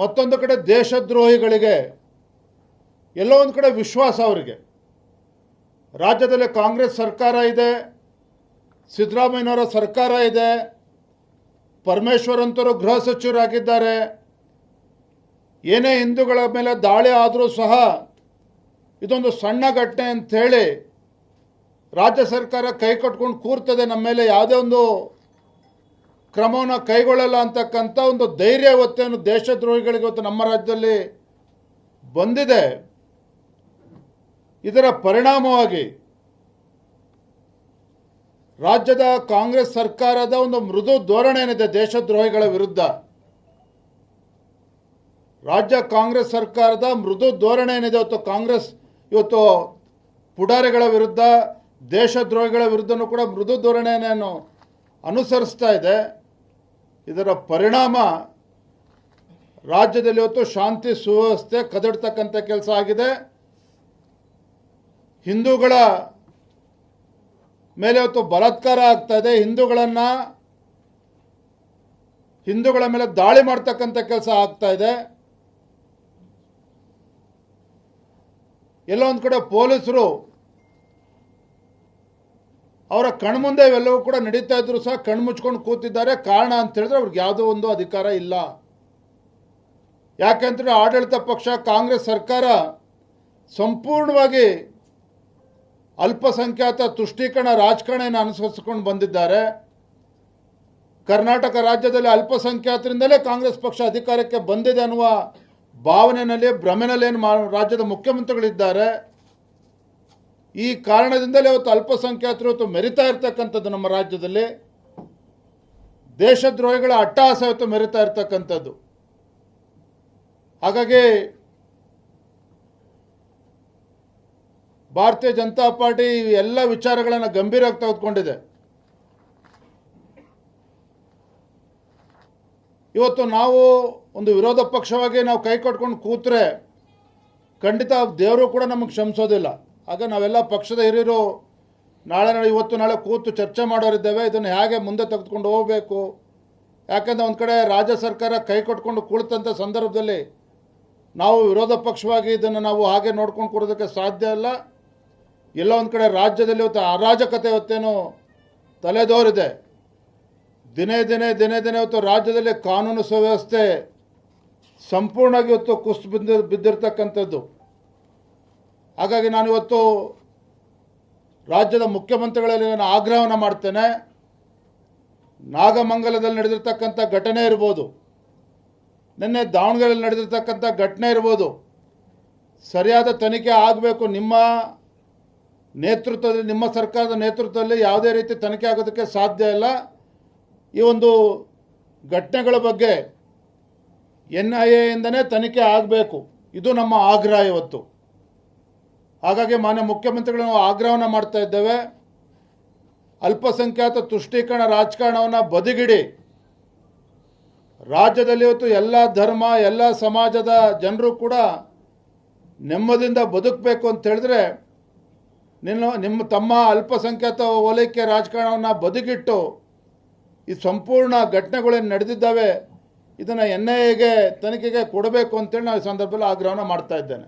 ಮತ್ತೊಂದು ಕಡೆ ದೇಶದ್ರೋಹಿಗಳಿಗೆ, ಎಲ್ಲೋ ಒಂದು ಕಡೆ ವಿಶ್ವಾಸ ಅವರಿಗೆ. ರಾಜ್ಯದಲ್ಲಿ ಕಾಂಗ್ರೆಸ್ ಸರ್ಕಾರ ಇದೆ, ಸಿದ್ದರಾಮಯ್ಯನವರ ಸರ್ಕಾರ ಇದೆ ಪರಮೇಶ್ವರ್ ಅಂತವರು ಗೃಹ ಸಚಿವರಾಗಿದ್ದಾರೆ. ಏನೇ ಹಿಂದೂಗಳ ಮೇಲೆ ದಾಳಿ ಆದರೂ ಸಹ ಇದೊಂದು ಸಣ್ಣ ಘಟನೆ ಅಂಥೇಳಿ ರಾಜ್ಯ ಸರ್ಕಾರ ಕೈ ಕಟ್ಕೊಂಡು ಕೂರ್ತದೆ ನಮ್ಮ ಮೇಲೆ ಯಾವುದೇ ಒಂದು ಕ್ರಮವನ್ನು ಕೈಗೊಳ್ಳಲ್ಲ ಅಂತಕ್ಕಂಥ ಒಂದು ಧೈರ್ಯ ಇವತ್ತೇನು ದೇಶದ್ರೋಹಿಗಳಿಗೆ ಇವತ್ತು ನಮ್ಮ ರಾಜ್ಯದಲ್ಲಿ ಬಂದಿದೆ. ಇದರ ಪರಿಣಾಮವಾಗಿ ರಾಜ್ಯದ ಕಾಂಗ್ರೆಸ್ ಸರ್ಕಾರದ ಒಂದು ಮೃದು ಧೋರಣೆ ಏನಿದೆ ದೇಶದ್ರೋಹಿಗಳ ವಿರುದ್ಧ. ರಾಜ್ಯ ಕಾಂಗ್ರೆಸ್ ಸರ್ಕಾರದ ಮೃದು ಧೋರಣೆ ಏನಿದೆ ಇವತ್ತು ಕಾಂಗ್ರೆಸ್ ಇವತ್ತು ಪುಡಾರಿಗಳ ವಿರುದ್ಧ, ದೇಶದ್ರೋಹಿಗಳ ವಿರುದ್ಧನೂ ಕೂಡ ಮೃದು ಧೋರಣೆಯನ್ನು ಅನುಸರಿಸ್ತಾ ಇದೆ. ಇದರ ಪರಿಣಾಮ ರಾಜ್ಯದಲ್ಲಿ ಇವತ್ತು ಶಾಂತಿ, ಸುವ್ಯವಸ್ಥೆ ಕದಡ್ತಕ್ಕಂಥ ಕೆಲಸ ಆಗಿದೆ. ಹಿಂದೂಗಳ ಮೇಲೆ ಇವತ್ತು ಬಲಾತ್ಕಾರ ಆಗ್ತಾ ಇದೆ. ಹಿಂದೂಗಳನ್ನು, ಹಿಂದೂಗಳ ಮೇಲೆ ದಾಳಿ ಮಾಡ್ತಕ್ಕಂಥ ಕೆಲಸ ಆಗ್ತಾ ಇದೆ. ಎಲ್ಲೊಂದು ಕಡೆ ಪೊಲೀಸರು ಅವರ ಕಣ್ಮುಂದೆ ಇವೆಲ್ಲವೂ ಕೂಡ ನಡೀತಾ ಇದ್ರು ಸಹ ಕಣ್ಮುಚ್ಕೊಂಡು ಕೂತಿದ್ದಾರೆ. ಕಾರಣ ಅಂತ ಹೇಳಿದ್ರೆ ಅವ್ರಿಗೆ ಯಾವುದೋ ಒಂದು ಅಧಿಕಾರ ಇಲ್ಲ. ಯಾಕೆಂದ್ರೆ ಆಡಳಿತ ಪಕ್ಷ, ಕಾಂಗ್ರೆಸ್ ಸರ್ಕಾರ ಸಂಪೂರ್ಣವಾಗಿ ಅಲ್ಪಸಂಖ್ಯಾತ ತುಷ್ಟೀಕರಣ ರಾಜಕಾರಣೆಯನ್ನು ಅನುಸರಿಸಿಕೊಂಡು ಬಂದಿದ್ದಾರೆ. ಕರ್ನಾಟಕ ರಾಜ್ಯದಲ್ಲಿ ಅಲ್ಪಸಂಖ್ಯಾತರಿಂದಲೇ ಕಾಂಗ್ರೆಸ್ ಪಕ್ಷ ಅಧಿಕಾರಕ್ಕೆ ಬಂದಿದೆ ಅನ್ನುವ ಭಾವನೆಯಲ್ಲಿ ಭ್ರಮೆನಲ್ಲಿ ಏನು ರಾಜ್ಯದ ಮುಖ್ಯಮಂತ್ರಿಗಳಿದ್ದಾರೆ. ಈ ಕಾರಣದಿಂದಲೇ ಇವತ್ತು ಅಲ್ಪಸಂಖ್ಯಾತರು ಇವತ್ತು ಮೆರಿತಾ ಇರ್ತಕ್ಕಂಥದ್ದು ನಮ್ಮ ರಾಜ್ಯದಲ್ಲಿ. ದೇಶದ್ರೋಹಿಗಳ ಅಟ್ಟಹಾಸ ಇವತ್ತು ಮೆರಿತಾ ಇರ್ತಕ್ಕಂಥದ್ದು. ಹಾಗಾಗಿ ಭಾರತೀಯ ಜನತಾ ಪಾರ್ಟಿ ಎಲ್ಲ ವಿಚಾರಗಳನ್ನು ಗಂಭೀರವಾಗಿ ತೆಗೆದುಕೊಂಡಿದೆ. ಇವತ್ತು ನಾವು ಒಂದು ವಿರೋಧ ಪಕ್ಷವಾಗಿ ನಾವು ಕೈ ಕಟ್ಕೊಂಡು ಕೂತ್ರೆ ಖಂಡಿತ ದೇವರು ಕೂಡ ನಮಗೆ ಕ್ಷಮಿಸೋದಿಲ್ಲ. ಆಗ ನಾವೆಲ್ಲ ಪಕ್ಷದ ಹಿರಿಯರು, ನಾಳೆ ನಾಳೆ ಇವತ್ತು ನಾಳೆ ಕೂತು ಚರ್ಚೆ ಮಾಡೋರಿದ್ದೇವೆ, ಇದನ್ನು ಹೇಗೆ ಮುಂದೆ ತೆಗೆದುಕೊಂಡು ಹೋಗಬೇಕು? ಯಾಕಂದರೆ ಒಂದು ಕಡೆ ರಾಜ್ಯ ಸರ್ಕಾರ ಕೈ ಕೊಟ್ಕೊಂಡು ಕುಳಿತಂಥ ಸಂದರ್ಭದಲ್ಲಿ ನಾವು ವಿರೋಧ ಪಕ್ಷವಾಗಿ ಇದನ್ನು ನಾವು ಹಾಗೆ ನೋಡ್ಕೊಂಡು ಕೊಡೋದಕ್ಕೆ ಸಾಧ್ಯ ಇಲ್ಲ. ಎಲ್ಲ ಒಂದು ಕಡೆ ರಾಜ್ಯದಲ್ಲಿ ಇವತ್ತು ಅರಾಜಕತೆ ಇವತ್ತೇನು ತಲೆದೋರಿದೆ ದಿನೇ ದಿನೇ ದಿನೇ ದಿನೇ ಇವತ್ತು ರಾಜ್ಯದಲ್ಲಿ ಕಾನೂನು ಸುವ್ಯವಸ್ಥೆ ಸಂಪೂರ್ಣವಾಗಿ ಇವತ್ತು ಕುಸಿದು ಬಿದ್ದು ಬಿದ್ದಿರ್ತಕ್ಕಂಥದ್ದು. ಹಾಗಾಗಿ ನಾನು ಇವತ್ತು ರಾಜ್ಯದ ಮುಖ್ಯಮಂತ್ರಿಗಳಲ್ಲಿ ನಾನು ಆಗ್ರಹವನ್ನು ಮಾಡ್ತೇನೆ. ನಾಗಮಂಗಲದಲ್ಲಿ ನಡೆದಿರ್ತಕ್ಕಂಥ ಘಟನೆ ಇರ್ಬೋದು, ನಿನ್ನೆ ದಾವಣಗೆರೆಯಲ್ಲಿ ನಡೆದಿರ್ತಕ್ಕಂಥ ಘಟನೆ ಇರ್ಬೋದು, ಸರಿಯಾದ ತನಿಖೆ ಆಗಬೇಕು. ನಿಮ್ಮ ನೇತೃತ್ವದಲ್ಲಿ, ನಿಮ್ಮ ಸರ್ಕಾರದ ನೇತೃತ್ವದಲ್ಲಿ ಯಾವುದೇ ರೀತಿ ತನಿಖೆ ಆಗೋದಕ್ಕೆ ಸಾಧ್ಯ ಇಲ್ಲ. ಈ ಒಂದು ಘಟನೆಗಳ ಬಗ್ಗೆ ಎನ್ ಐ ಎಯಿಂದನೇ ತನಿಖೆ ಆಗಬೇಕು. ಇದು ನಮ್ಮ ಆಗ್ರಹ ಇವತ್ತು. ಹಾಗಾಗಿ ಮಾನ್ಯ ಮುಖ್ಯಮಂತ್ರಿಗಳು ನಾವು ಆಗ್ರಹವನ್ನು ಮಾಡ್ತಾ ಇದ್ದೇವೆ. ಅಲ್ಪಸಂಖ್ಯಾತ ತುಷ್ಟೀಕರಣ ರಾಜಕಾರಣವನ್ನು ಬದಿಗಿಡಿ. ರಾಜ್ಯದಲ್ಲಿ ಇವತ್ತು ಎಲ್ಲ ಧರ್ಮ, ಎಲ್ಲ ಸಮಾಜದ ಜನರು ಕೂಡ ನೆಮ್ಮದಿಯಿಂದ ಬದುಕಬೇಕು ಅಂತ ಹೇಳಿದ್ರೆ ನಿನ್ನ, ನಿಮ್ಮ, ತಮ್ಮ ಅಲ್ಪಸಂಖ್ಯಾತ ಓಲೈಕೆ ರಾಜಕಾರಣವನ್ನು ಬದುಕಿಟ್ಟು ಈ ಸಂಪೂರ್ಣ ಘಟನೆಗಳೇನು ನಡೆದಿದ್ದಾವೆ, ಇದನ್ನು ಎನ್ ಐ ಎಗೆ ತನಿಖೆಗೆ ಕೊಡಬೇಕು ಅಂತೇಳಿ ನಾವು ಈ ಸಂದರ್ಭದಲ್ಲಿ ಆಗ್ರಹವನ್ನು ಮಾಡ್ತಾ ಇದ್ದೇನೆ.